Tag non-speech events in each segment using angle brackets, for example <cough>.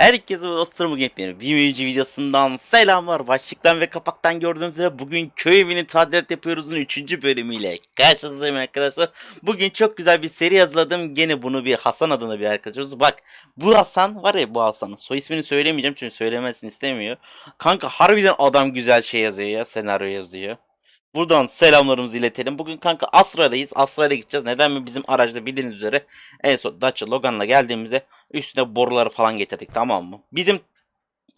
Herkese dostlarım bugün yepyeni bir müziği videosundan selamlar. Başlıktan ve kapaktan gördüğünüz üzere bugün köy evini tadilat yapıyoruz'un 3. bölümüyle karşınızdayım arkadaşlar. Bugün çok güzel bir seri yazladım. Gene bunu bir Hasan adına bir arkadaşımız. Bak bu Hasan var ya bu Hasan. Soy ismini söylemeyeceğim çünkü söylemesini istemiyor. Kanka harbiden adam güzel şey yazıyor ya senaryo yazıyor. Buradan selamlarımızı iletelim. Bugün kanka Asra'dayız. Asra'ya gideceğiz. Neden mi? Bizim aracda bildiğiniz üzere en son Dacia Logan'la geldiğimizde üstüne boruları falan getirdik tamam mı? Bizim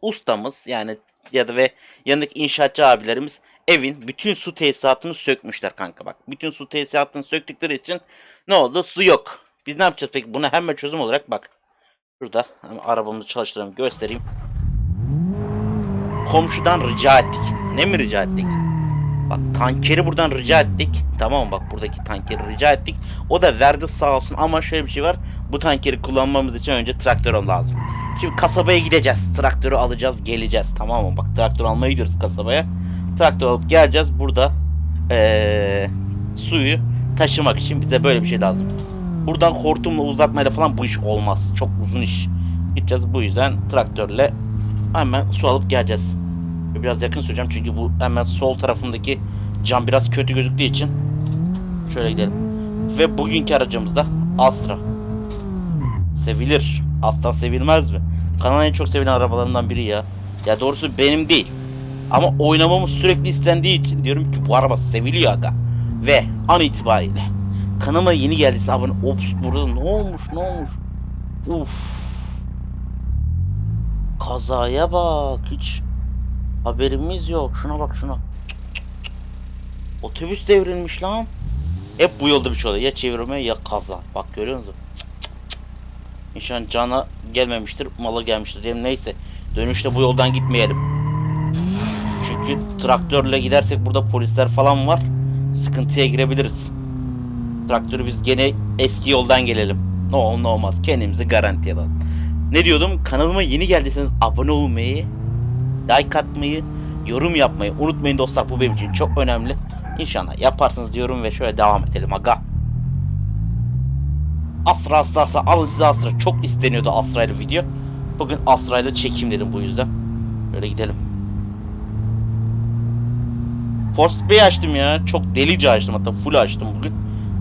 ustamız yani ya da ve yanındaki inşaatçı abilerimiz evin bütün su tesisatını sökmüşler kanka bak. Bütün su tesisatını söktükleri için ne oldu? Su yok. Biz ne yapacağız peki? Buna hemen çözüm olarak bak. Şurada hemen arabamızı çalıştıralım göstereyim. Komşudan rica ettik. Ne mi rica ettik? Bak tankeri buradan rica ettik. Tamam? Bak buradaki tankeri rica ettik. O da verdi sağ olsun ama şöyle bir şey var. Bu tankeri kullanmamız için önce traktör lazım. Şimdi kasabaya gideceğiz. Traktörü alacağız, geleceğiz. Tamam mı? Bak traktör almaya gidiyoruz kasabaya. Traktör alıp geleceğiz. Burada ee, suyu taşımak için bize böyle bir şey lazım. Buradan hortumla uzatmayla falan bu iş olmaz. Çok uzun iş. Gideceğiz bu yüzden traktörle hemen su alıp geleceğiz. Biraz yakın süreceğim çünkü bu hemen sol tarafındaki cam biraz kötü gözüktüğü için. Şöyle gidelim. Ve bugünkü aracımız da Astra. Sevilir. Asla sevilmez mi? Kanalın en çok sevilen arabalarından biri ya. Ya doğrusu benim değil. Ama oynamamız sürekli istendiği için diyorum ki bu araba seviliyor aga. Ve an itibariyle kanıma yeni geldiyse abone ops burada ne olmuş ne olmuş. Uf. Kazaya bak hiç Haberimiz yok. Şuna bak şuna. Otobüs devrilmiş lan. Hep bu yolda bir şey oluyor. Ya çevirme ya kaza. Bak görüyor musun? İnşallah cana gelmemiştir. Mala gelmiştir diyelim. Neyse. Dönüşte bu yoldan gitmeyelim. Çünkü traktörle gidersek burada polisler falan var. Sıkıntıya girebiliriz. Traktörü biz gene eski yoldan gelelim. Ne olur ne olmaz. Kendimizi garantiye alalım. Ne diyordum? Kanalıma yeni geldiyseniz abone olmayı, like atmayı, yorum yapmayı unutmayın dostlar. Bu benim için çok önemli. İnşallah yaparsınız diyorum ve şöyle devam edelim aga. Astra Astra alın size Astra. Çok isteniyordu Astra ile video. Bugün Astra ile çekim dedim bu yüzden. Böyle gidelim. Force B'yi açtım ya. Çok delice açtım hatta full açtım bugün.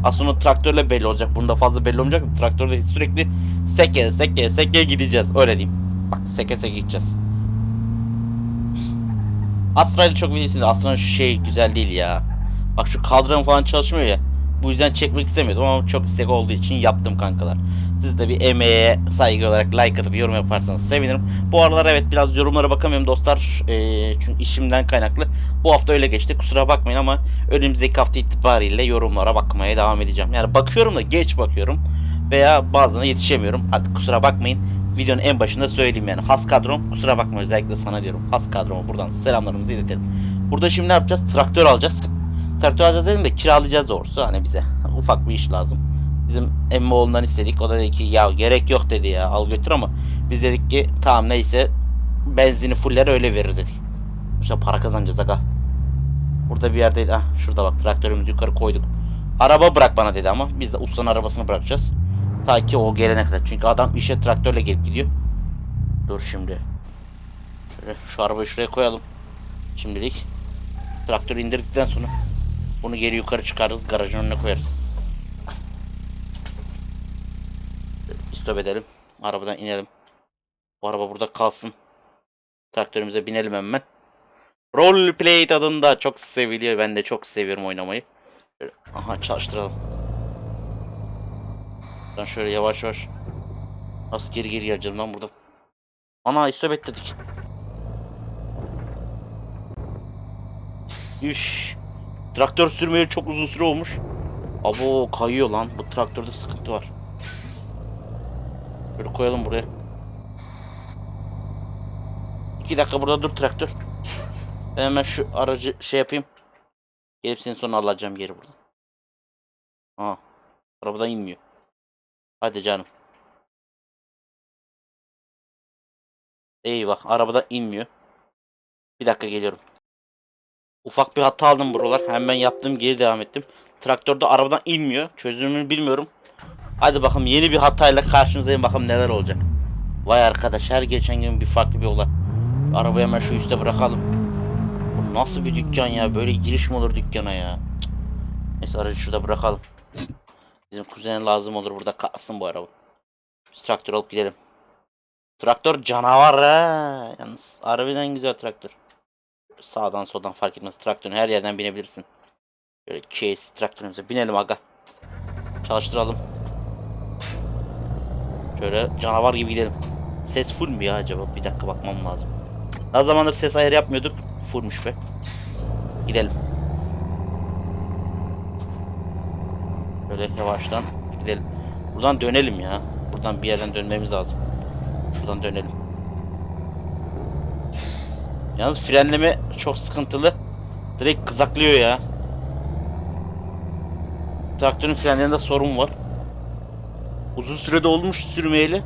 Aslında traktörle belli olacak. Bunda fazla belli olmayacak. Traktörde sürekli seke seke seke gideceğiz. Öyle diyeyim. Bak seke seke gideceğiz. Astra'yla çok biliyorsunuz. Astra'nın şu şey güzel değil ya. Bak şu kadran falan çalışmıyor ya. Bu yüzden çekmek istemiyordum ama çok istek olduğu için yaptım kankalar. Siz de bir emeğe saygı olarak like atıp yorum yaparsanız sevinirim. Bu aralar evet biraz yorumlara bakamıyorum dostlar. Ee, çünkü işimden kaynaklı. Bu hafta öyle geçti kusura bakmayın ama önümüzdeki hafta itibariyle yorumlara bakmaya devam edeceğim. Yani bakıyorum da geç bakıyorum. Veya bazılarına yetişemiyorum. Artık kusura bakmayın videonun en başında söyleyeyim yani. Has kadrom kusura bakma özellikle sana diyorum. Has kadroma buradan selamlarımızı iletelim. Burada şimdi ne yapacağız? Traktör alacağız. Traktör alacağız dedim de kiralayacağız doğrusu hani bize. <laughs> Ufak bir iş lazım. Bizim emmi oğlundan istedik. O da dedi ki ya gerek yok dedi ya al götür ama biz dedik ki tamam neyse benzini fuller öyle veririz dedik. İşte para kazanacağız aga. Burada bir yerdeydi. Ah şurada bak traktörümüzü yukarı koyduk. Araba bırak bana dedi ama biz de ustanın arabasını bırakacağız. Ta ki o gelene kadar. Çünkü adam işe traktörle gelip gidiyor. Dur şimdi. Şöyle şu arabayı şuraya koyalım. Şimdilik. Traktörü indirdikten sonra bunu geri yukarı çıkarırız. Garajın önüne koyarız. Stop edelim. Arabadan inelim. Bu araba burada kalsın. Traktörümüze binelim hemen. Roleplay tadında çok seviliyor. Ben de çok seviyorum oynamayı. Aha çalıştıralım. Ben şöyle yavaş yavaş. Nasıl geri geri geleceğim lan burada. Ana istop ettirdik. Üş. Traktör sürmeye çok uzun süre olmuş. Abo kayıyor lan. Bu traktörde sıkıntı var. Böyle koyalım buraya. İki dakika burada dur traktör. Ben hemen şu aracı şey yapayım. Gelip senin sonra alacağım geri burada. Aa. Arabadan inmiyor. Hadi canım. Eyvah arabadan inmiyor. Bir dakika geliyorum. Ufak bir hata aldım buralar. Hemen yaptım geri devam ettim. Traktörde arabadan inmiyor. Çözümünü bilmiyorum. Hadi bakalım yeni bir hatayla karşınızdayım bakalım neler olacak. Vay arkadaş her geçen gün bir farklı bir olay. Arabayı hemen şu üste bırakalım. Bu nasıl bir dükkan ya? Böyle giriş mi olur dükkana ya? Neyse aracı şurada bırakalım. Bizim kuzene lazım olur burada kalsın bu araba. Biz traktör alıp gidelim. Traktör canavar ha. Yalnız harbiden güzel traktör. Sağdan soldan fark etmez. Traktörün her yerden binebilirsin. Böyle case traktörümüze binelim aga. Çalıştıralım. Şöyle canavar gibi gidelim. Ses full mü ya acaba? Bir dakika bakmam lazım. Ne zamandır ses ayarı yapmıyorduk. Fullmuş be. Gidelim. Böyle yavaştan gidelim. Buradan dönelim ya. Buradan bir yerden dönmemiz lazım. Şuradan dönelim. Yalnız frenleme çok sıkıntılı. Direkt kızaklıyor ya. Traktörün frenlerinde sorun var. Uzun sürede olmuş sürmeyeli.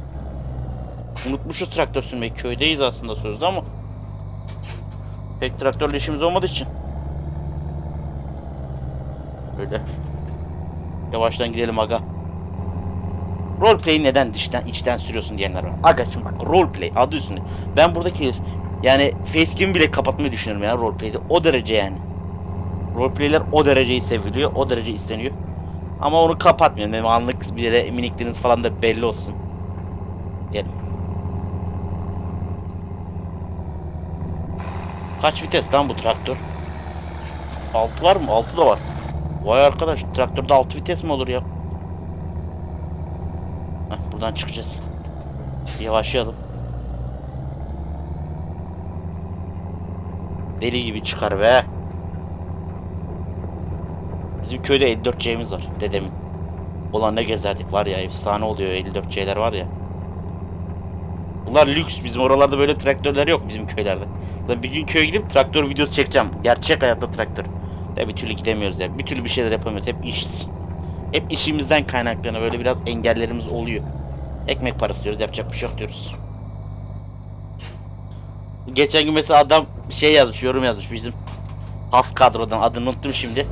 Unutmuşuz traktör sürmeyi. Köydeyiz aslında sözde ama. Pek traktörle işimiz olmadığı için. Böyle. Yavaştan gidelim aga. Roleplay'i neden dıştan içten sürüyorsun diyenler var. Aga şimdi bak roleplay adı üstünde. Ben buradaki yani facecam bile kapatmayı düşünüyorum ya roleplay'de. O derece yani. Roleplay'ler o dereceyi seviliyor. O derece isteniyor. Ama onu kapatmıyorum. Benim anlık bir yere minikleriniz falan da belli olsun. Gelin. Kaç vites lan bu traktör? 6 var mı? 6 da var. Vay arkadaş traktörde 6 vites mi olur ya? Heh, buradan çıkacağız. Yavaşlayalım. Deli gibi çıkar be. Bizim köyde 54C'miz var dedemin. Ulan ne gezerdik var ya efsane oluyor 54C'ler var ya. Bunlar lüks bizim oralarda böyle traktörler yok bizim köylerde. Bir gün köye gidip traktör videosu çekeceğim. Gerçek hayatta traktör. Ya bir türlü gidemiyoruz ya. Bir türlü bir şeyler yapamıyoruz. Hep iş. Hep işimizden kaynaklanıyor. Böyle biraz engellerimiz oluyor. Ekmek parası diyoruz. Yapacak bir şey yok diyoruz. Geçen gün mesela adam şey yazmış, yorum yazmış bizim has kadrodan adını unuttum şimdi.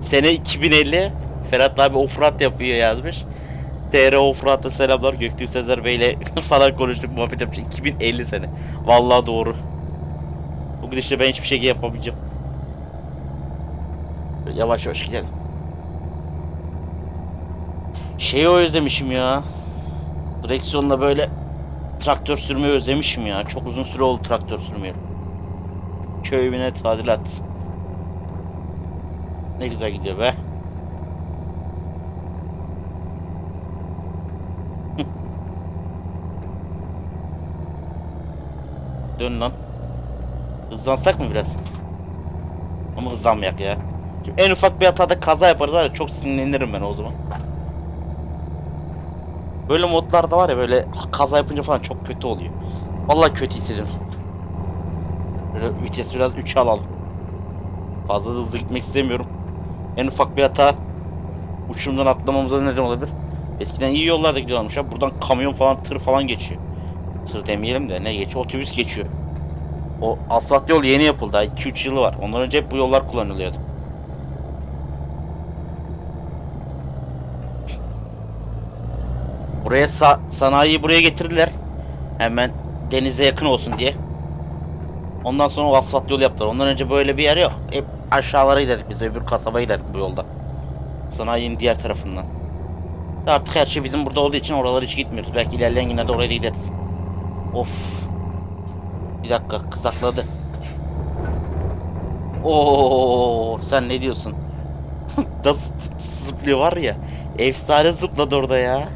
Sene 2050 Ferhat abi ofrat yapıyor yazmış. TR Ofrat'a selamlar Göktürk Sezer Bey'le <laughs> falan konuştuk muhabbet yapmış. 2050 sene. Vallahi doğru. Bu gidişle ben hiçbir şey yapamayacağım. Yavaş yavaş gidelim. Şeyi özlemişim ya. Direksiyonla böyle traktör sürmeyi özlemişim ya. Çok uzun süre oldu traktör sürmeyeli. Köy evine tadilat. Ne güzel gidiyor be. Dön lan. Hızlansak mı biraz? Ama hızlanmayak ya. En ufak bir hatada kaza yaparız var ya çok sinirlenirim ben o zaman. Böyle modlarda var ya böyle kaza yapınca falan çok kötü oluyor. Vallahi kötü hissediyorum. Böyle vites biraz 3'e alalım. Fazla da hızlı gitmek istemiyorum. En ufak bir hata uçurumdan atlamamıza neden olabilir. Eskiden iyi yollarda gidiyorlarmış ya. Buradan kamyon falan, tır falan geçiyor. Tır demeyelim de ne geçiyor? Otobüs geçiyor. O asfalt yol yeni yapıldı. 2-3 yılı var. Ondan önce hep bu yollar kullanılıyordu. Buraya sa- sanayiyi buraya getirdiler. Hemen denize yakın olsun diye. Ondan sonra o asfalt yol yaptılar. Ondan önce böyle bir yer yok. Hep aşağılara giderdik biz. Öbür kasabaya giderdik bu yolda. Sanayinin diğer tarafından. Artık her şey bizim burada olduğu için oralara hiç gitmiyoruz. Belki ilerleyen günlerde oraya da gideriz. Of. Bir dakika kızakladı. Oo sen ne diyorsun? <laughs> Nasıl zıplıyor var ya. Efsane zıpladı orada ya.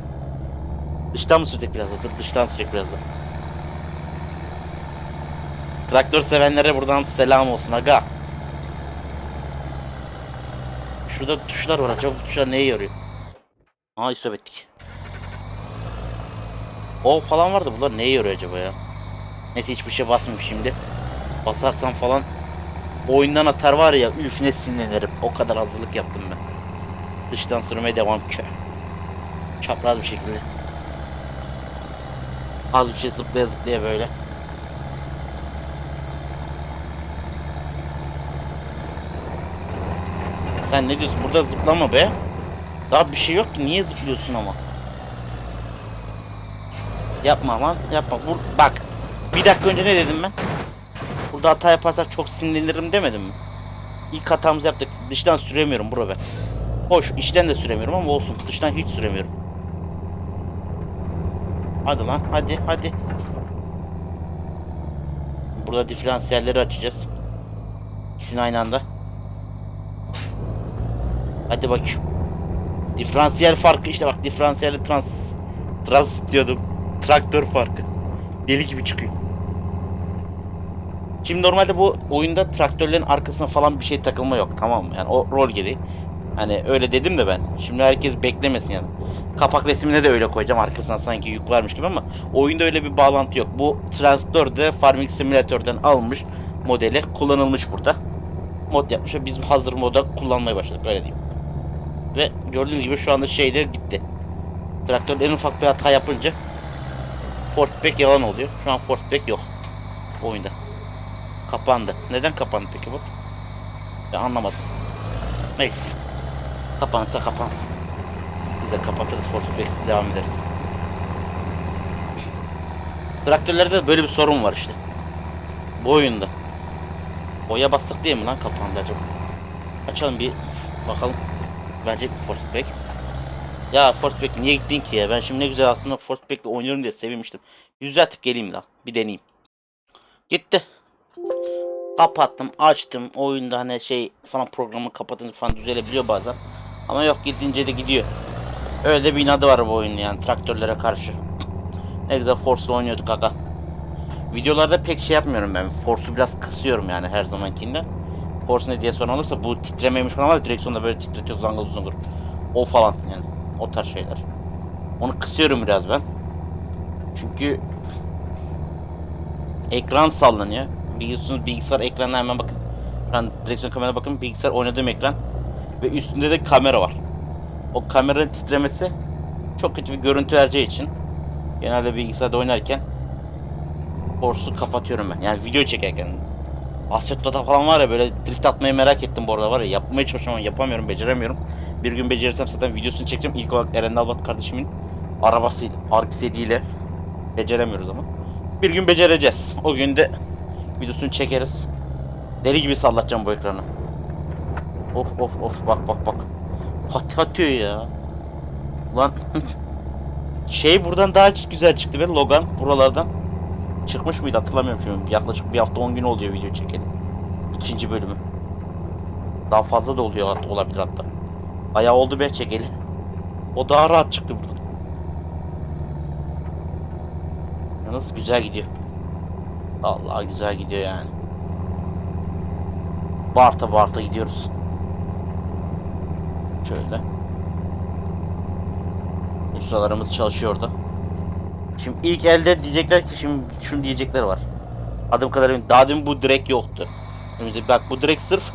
Dıştan mı sürecek biraz da? Dur dıştan sürecek biraz da. Traktör sevenlere buradan selam olsun aga. Şurada tuşlar var acaba bu tuşlar neye yarıyor? Aa isabet. O falan vardı bunlar neye yarıyor acaba ya? Neyse hiçbir şey basmayayım şimdi. Basarsam falan oyundan atar var ya üf ne sinirlenirim. O kadar hazırlık yaptım ben. Dıştan sürmeye devam ki. Çapraz bir şekilde. Az bir şey zıplaya zıplaya böyle. Sen ne diyorsun? Burada zıplama be. Daha bir şey yok ki. Niye zıplıyorsun ama? Yapma lan yapma. Vur, bak bir dakika önce ne dedim ben? Burada hata yaparsak çok sinirlenirim demedim mi? İlk hatamızı yaptık. Dıştan süremiyorum bro ben. Hoş içten de süremiyorum ama olsun. Dıştan hiç süremiyorum. Hadi lan hadi hadi. Burada diferansiyelleri açacağız. İkisini aynı anda. Hadi bakayım. Diferansiyel farkı işte bak diferansiyel trans trans diyordum. Traktör farkı. Deli gibi çıkıyor. Şimdi normalde bu oyunda traktörlerin arkasına falan bir şey takılma yok tamam mı? Yani o rol gereği. Hani öyle dedim de ben. Şimdi herkes beklemesin yani. Kapak resmine de öyle koyacağım arkasına sanki yük varmış gibi ama oyunda öyle bir bağlantı yok. Bu traktör de Farming Simulator'dan alınmış modeli kullanılmış burada. Mod yapmış ve biz hazır moda kullanmaya başladık öyle diyeyim. Ve gördüğünüz gibi şu anda şeyde gitti. Traktör en ufak bir hata yapınca Forceback yalan oluyor. Şu an Forceback yok oyunda. Kapandı. Neden kapandı peki bu? Ben anlamadım. Neyse. Kapansa kapansın. De kapatırız Forceback'siz devam ederiz. Traktörlerde de böyle bir sorun var işte. Bu oyunda. Oya bastık diye mi lan kapandı acaba? Açalım bir bakalım. Verecek mi Forceback? Ya Forceback niye gittin ki ya? Ben şimdi ne güzel aslında Forceback'le oynuyorum diye sevinmiştim. Bir düzeltip geleyim daha. Bir deneyeyim. Gitti. Kapattım, açtım. Oyunda hani şey falan programı kapatınca falan düzelebiliyor bazen. Ama yok gidince de gidiyor. Öyle bir inadı var bu oyunun yani traktörlere karşı. Ne güzel Force'la oynuyorduk aga. Videolarda pek şey yapmıyorum ben. Force'u biraz kısıyorum yani her zamankinden. Force ne diye soran olursa bu titremeymiş falan var direksiyonda böyle titretiyor zangıl zungur. O falan yani o tarz şeyler. Onu kısıyorum biraz ben. Çünkü ekran sallanıyor. Biliyorsunuz bilgisayar ekranına hemen bakın. Ben direksiyon kameraya bakın bilgisayar oynadığım ekran. Ve üstünde de kamera var. O kameranın titremesi çok kötü bir görüntü vereceği için genelde bilgisayarda oynarken Force'u kapatıyorum ben. Yani video çekerken. Assetto'da falan var ya böyle drift atmayı merak ettim bu arada var ya yapmaya çalışıyorum yapamıyorum beceremiyorum. Bir gün becerirsem zaten videosunu çekeceğim. İlk olarak Eren Dalbat kardeşimin arabasıyla, Arksedi'yle beceremiyoruz ama. Bir gün becereceğiz. O gün de videosunu çekeriz. Deli gibi sallatacağım bu ekranı. Of of of bak bak bak. Hat atıyor ya. Lan şey buradan daha güzel çıktı be Logan buralardan. Çıkmış mıydı hatırlamıyorum şimdi. Yaklaşık bir hafta 10 gün oluyor video çekelim. İkinci bölümü. Daha fazla da oluyor hat- olabilir hatta. Bayağı oldu be çekeli. O daha rahat çıktı buradan. Yalnız güzel gidiyor. Allah güzel gidiyor yani. Barta barta gidiyoruz. Şöyle. Ustalarımız çalışıyor orada. Şimdi ilk elde diyecekler ki şimdi şunu diyecekler var. Adım kadar. Daha demin bu direk yoktu. Önümüzde bak bu direk sırf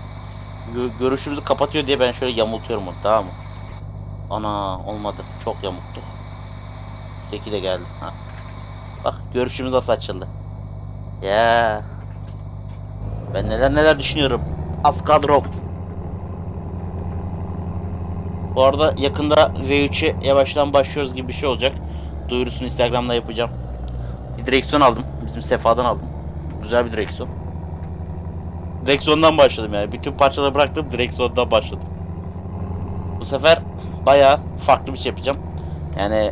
gö- görüşümüzü kapatıyor diye ben şöyle yamultuyorum onu tamam mı? Ana olmadı. Çok yamuktu. Teki de geldi. Ha. Bak görüşümüz nasıl açıldı. Ya. Ben neler neler düşünüyorum. Az kadro. Bu arada yakında V3'e yavaştan başlıyoruz gibi bir şey olacak. Duyurusunu Instagram'da yapacağım. Bir direksiyon aldım. Bizim Sefa'dan aldım. Güzel bir direksiyon. Direksiyondan başladım yani. Bütün parçaları bıraktım direksiyondan başladım. Bu sefer bayağı farklı bir şey yapacağım. Yani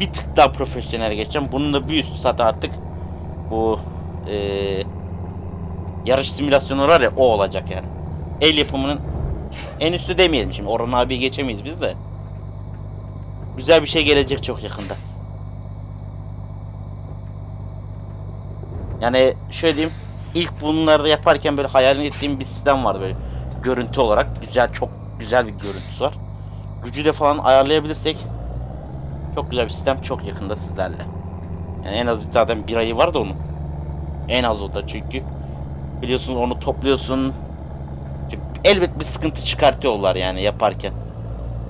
bir tık daha profesyonel geçeceğim. Bunun da bir üstü zaten artık bu eee yarış simülasyonları var ya o olacak yani. El yapımının en üstü demeyelim şimdi. Orhan abi geçemeyiz biz de. Güzel bir şey gelecek çok yakında. Yani şöyle diyeyim. ilk bunları yaparken böyle hayal ettiğim bir sistem var böyle. Görüntü olarak güzel çok güzel bir görüntüsü var. Gücü de falan ayarlayabilirsek çok güzel bir sistem çok yakında sizlerle. Yani en az bir zaten bir ayı var da onun. En az o da çünkü biliyorsunuz onu topluyorsun. Elbet bir sıkıntı çıkartıyorlar yani yaparken.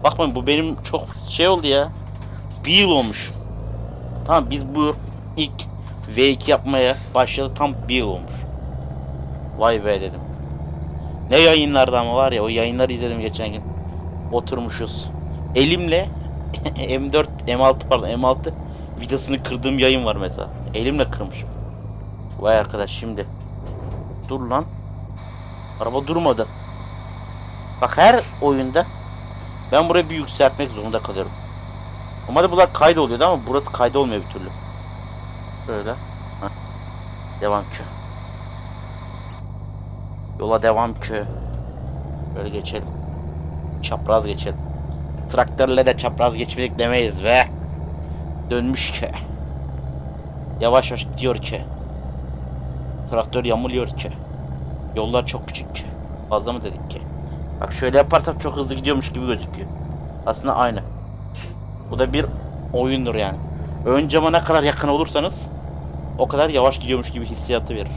Bakmayın bu benim çok şey oldu ya. Bir yıl olmuş. Tamam biz bu ilk V2 yapmaya başladı tam bir yıl olmuş. Vay be dedim. Ne yayınlarda ama var ya o yayınları izledim geçen gün. Oturmuşuz. Elimle <laughs> M4, M6 pardon M6 vidasını kırdığım yayın var mesela. Elimle kırmışım. Vay arkadaş şimdi. Dur lan. Araba durmadı. Bak her oyunda ben burayı bir yükseltmek zorunda kalıyorum. Normalde bunlar kaydoluyordu ama burası kaydolmuyor bir türlü. Böyle. Devam ki. Yola devam ki. Böyle geçelim. Çapraz geçelim. Traktörle de çapraz geçmedik demeyiz be. Dönmüş ki. Yavaş yavaş gidiyor ki. Traktör yamuluyor ki. Yollar çok küçük ki. Fazla mı dedik ki? Bak şöyle yaparsak çok hızlı gidiyormuş gibi gözüküyor. Aslında aynı. Bu da bir oyundur yani. Ön cama ne kadar yakın olursanız o kadar yavaş gidiyormuş gibi hissiyatı verir.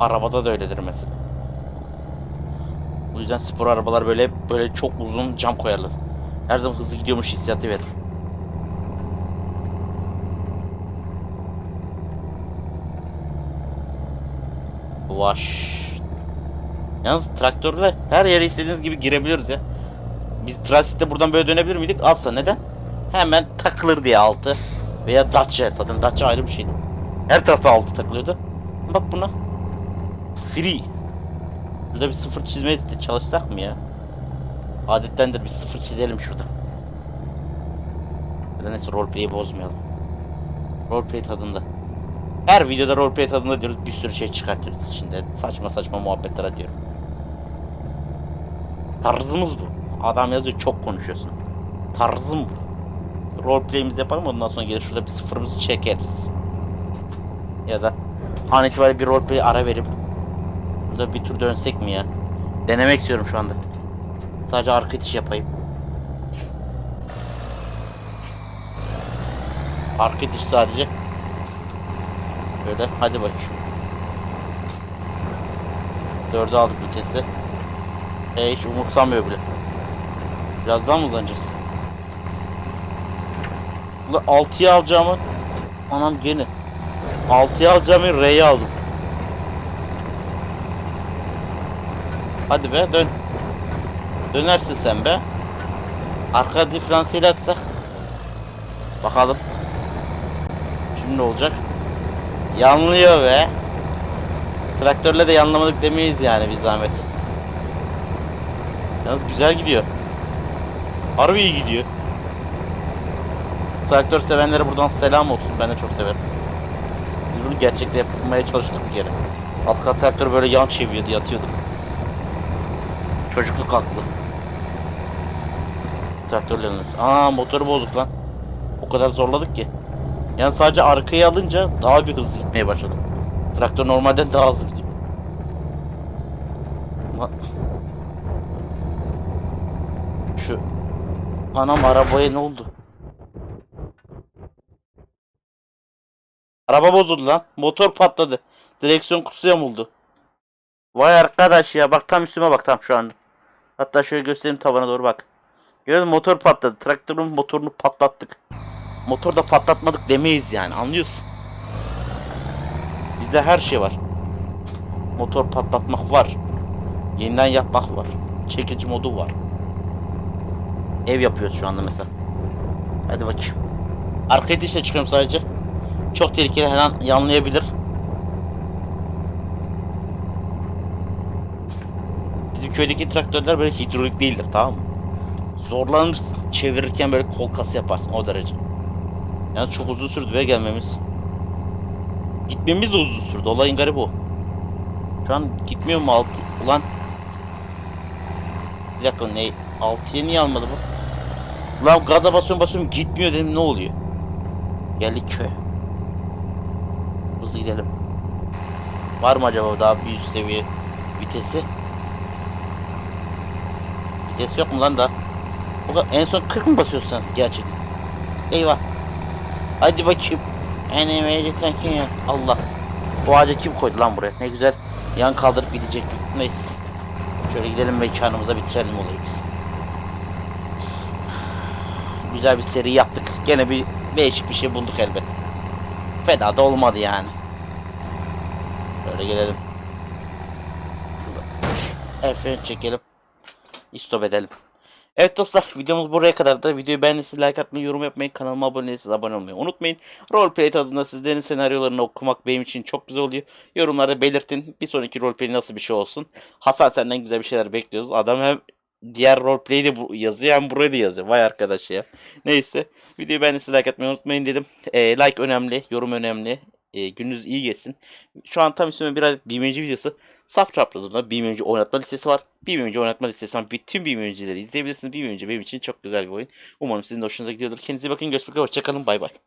Arabada da öyledir mesela. Bu yüzden spor arabalar böyle böyle çok uzun cam koyarlar. Her zaman hızlı gidiyormuş hissiyatı verir. Vaş. Yalnız traktörle her yere istediğiniz gibi girebiliyoruz ya. Biz transitte buradan böyle dönebilir miydik? Asla neden? Hemen takılır diye altı. Veya Dacia. Zaten Dacia ayrı bir şeydi. Her tarafta altı takılıyordu. Bak buna. Free. Burada bir sıfır çizmeye de çalışsak mı ya? Adettendir bir sıfır çizelim şurada. Ya neyse roleplay'i bozmayalım. Roleplay tadında. Her videoda roleplay tadında diyoruz bir sürü şey çıkartıyoruz içinde. Saçma saçma muhabbetler atıyor. Tarzımız bu. Adam yazıyor çok konuşuyorsun. Tarzım bu. Roleplay'imizi yapalım ondan sonra gelir şurada bir sıfırımızı çekeriz. Ya da an itibariyle bir roleplay ara verip burada bir tur dönsek mi ya? Denemek istiyorum şu anda. Sadece arka itiş yapayım. Arka itiş sadece. Böyle hadi bakayım. Dördü aldık vitesi. E hiç umursamıyor bile. Birazdan mı uzanacağız? Ulan 6'ya alacağımı Anam gene 6'ya alacağımı R'ye aldım. Hadi be dön. Dönersin sen be. Arka diferansiyeli açsak. Bakalım. Şimdi ne olacak? Yanlıyor be. Traktörle de yanlamadık demeyiz yani bir zahmet. Yalnız güzel gidiyor. Harbi iyi gidiyor. Traktör sevenlere buradan selam olsun. Ben de çok severim. Biz bunu gerçekte yapmaya çalıştık bir kere. Kalsın traktör böyle yan çeviriyordu, yatıyorduk. Çocukluk aklı. Traktörle yanıyoruz. Aa motoru bozduk lan. O kadar zorladık ki. Yani sadece arkaya alınca daha bir hızlı gitmeye başladım. Traktör normalden daha hızlı gidiyor. Ama- Şu anam arabaya ne oldu? Araba bozuldu lan. Motor patladı. Direksiyon kutusu yamuldu. Vay arkadaş ya bak tam üstüme bak tam şu anda. Hatta şöyle göstereyim tavana doğru bak. Gördün motor patladı. Traktörün motorunu patlattık. Motor da patlatmadık demeyiz yani anlıyorsun. Bizde her şey var. Motor patlatmak var. Yeniden yapmak var. Çekici modu var. Ev yapıyoruz şu anda mesela. Hadi bakayım. Arka itişle çıkıyorum sadece. Çok tehlikeli her an yanlayabilir. Bizim köydeki traktörler böyle hidrolik değildir tamam mı? Zorlanırsın. Çevirirken böyle kol kası yaparsın o derece. Yani çok uzun sürdü ve gelmemiz. Gitmemiz de uzun sürdü. Olayın garibi o. Şu an gitmiyor mu altı? Ulan. Bir dakika ne? Altıya niye almadı bu? Ulan gaza basıyorum basıyorum gitmiyor dedim ne oluyor? Geldik köye. Hızlı gidelim. Var mı acaba daha bir üst seviye vitesi? Vites yok mu lan da? Bu kadar- en son 40 mı basıyorsun sen gerçekten? Eyvah. Hadi bakayım. Eneme lütfen kim ya? Allah. Bu ağacı kim koydu lan buraya? Ne güzel yan kaldırıp gidecektik. Neyse. Şöyle gidelim mekanımıza bitirelim olayı biz. Güzel bir seri yaptık. Gene bir değişik bir şey bulduk elbet. Fena da olmadı yani. Şöyle gelelim. Freni çekelim. Stop edelim. Evet dostlar videomuz buraya kadar da videoyu beğendiyseniz like atmayı, yorum yapmayı, kanalıma abone değilseniz abone olmayı unutmayın. Roleplay tadında sizlerin senaryolarını okumak benim için çok güzel oluyor. Yorumlarda belirtin bir sonraki roleplay nasıl bir şey olsun. Hasan senden güzel bir şeyler bekliyoruz. Adam hem diğer roleplay'i de bu- yazıyor hem burayı da yazıyor. Vay arkadaş ya. Neyse videoyu beğendiyseniz like atmayı unutmayın dedim. Ee, like önemli, yorum önemli. Ee, gününüz iyi geçsin. Şu an tam üstüme bir adet BMC videosu. Saf çaprazında BMC oynatma listesi var. BMC oynatma listesinden bütün BMC'leri izleyebilirsiniz. BMC benim için çok güzel bir oyun. Umarım sizin de hoşunuza gidiyordur. Kendinize bakın. Görüşmek üzere. Hoşçakalın. Bay bay.